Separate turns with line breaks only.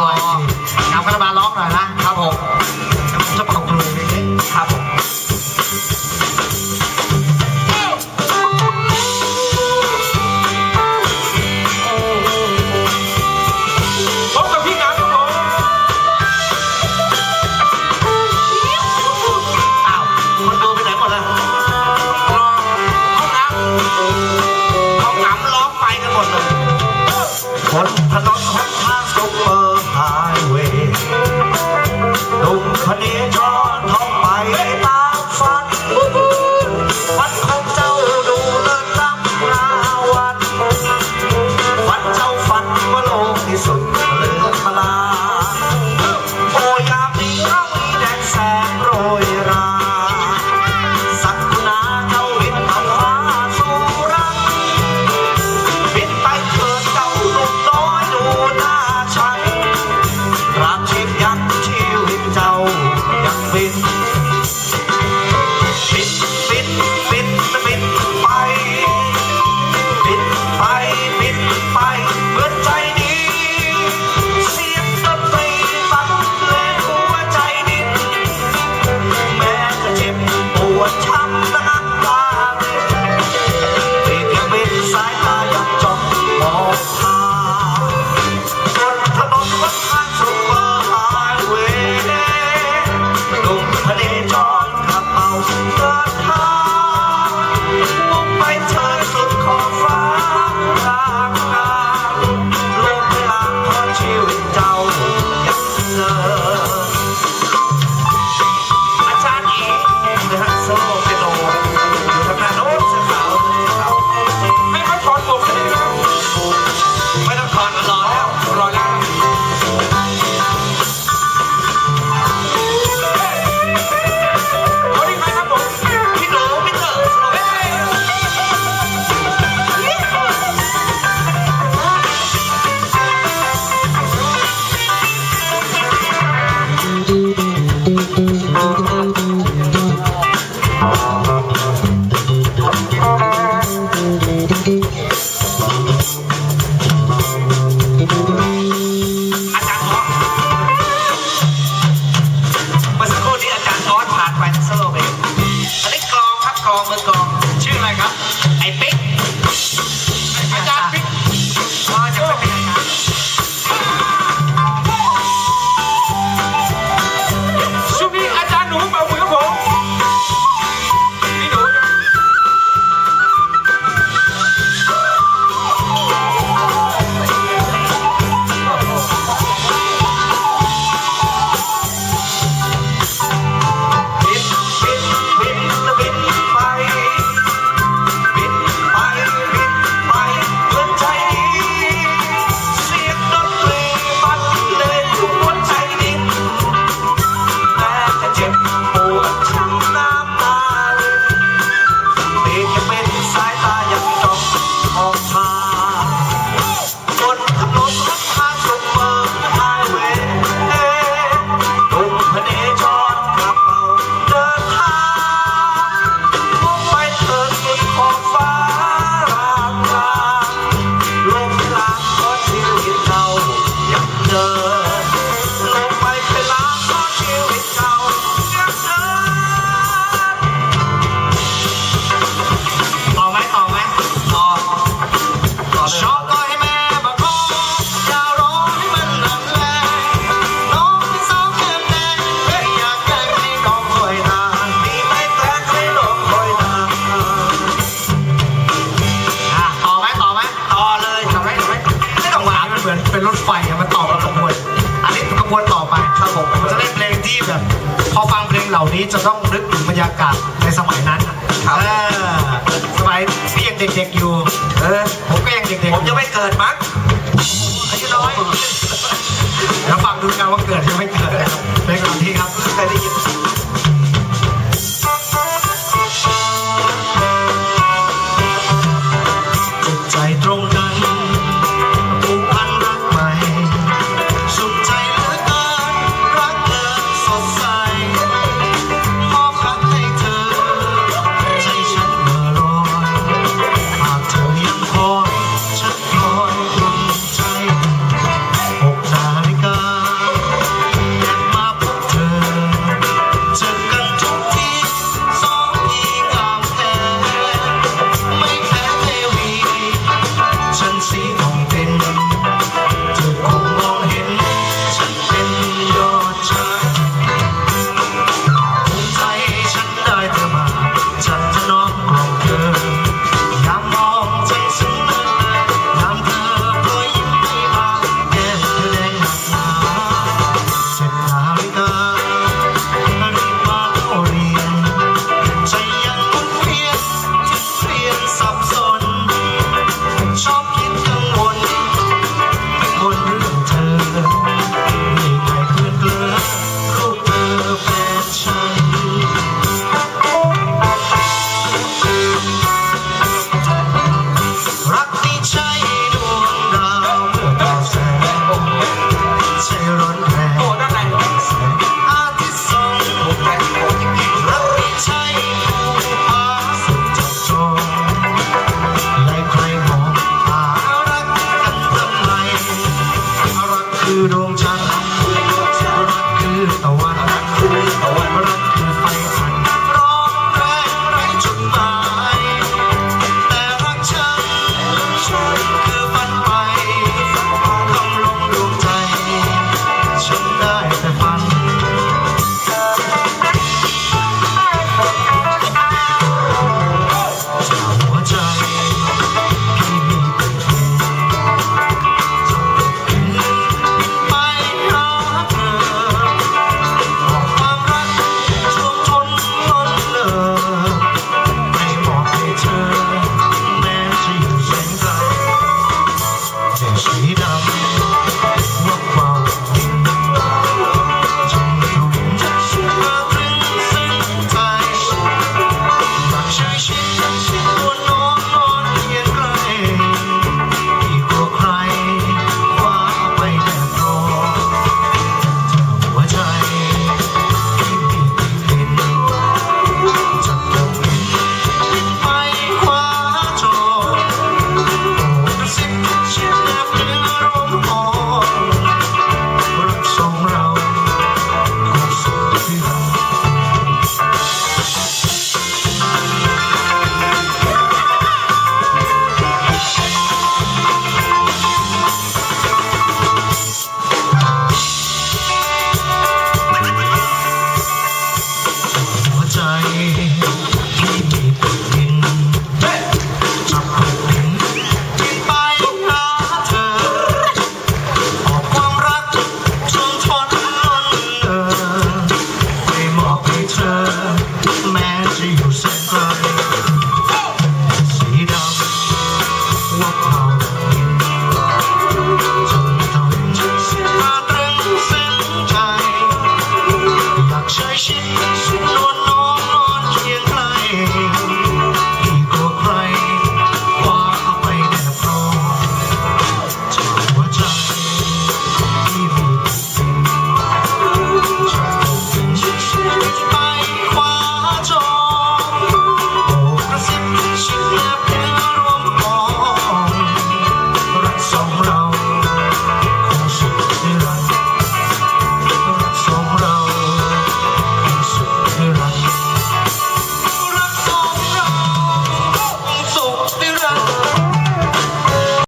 รวยำกระบาร้องหน่อยนะครับผมจะ
ประก
อ
บรวยนิดนึง
ครับผมพบกับพี่หนัครับผม
อ้าวคนดูไปไหนหมดล่ะ
รอห้องน้ำห้อำล้อมไปกันหมดเลย
คนพน ไปมันตอบก
ร
บ
ขบ
วนอันนี้ขบวนต่อไปครับผมมันจะได้เพลงที่แบบ พอฟังเพลงเหล่านี้จะต้องนึกถึงบรรยากาศในสมัยนั้น
ครับ
สมัยที่ยังเด็กๆอยู่
เออ
ผมก็ยังเด็กๆ
ผมยังไม่เกิดมั้ง
อายุน้อยแล้วฟังดูงา
น
ว่าเกิดใช่ไหม Russian.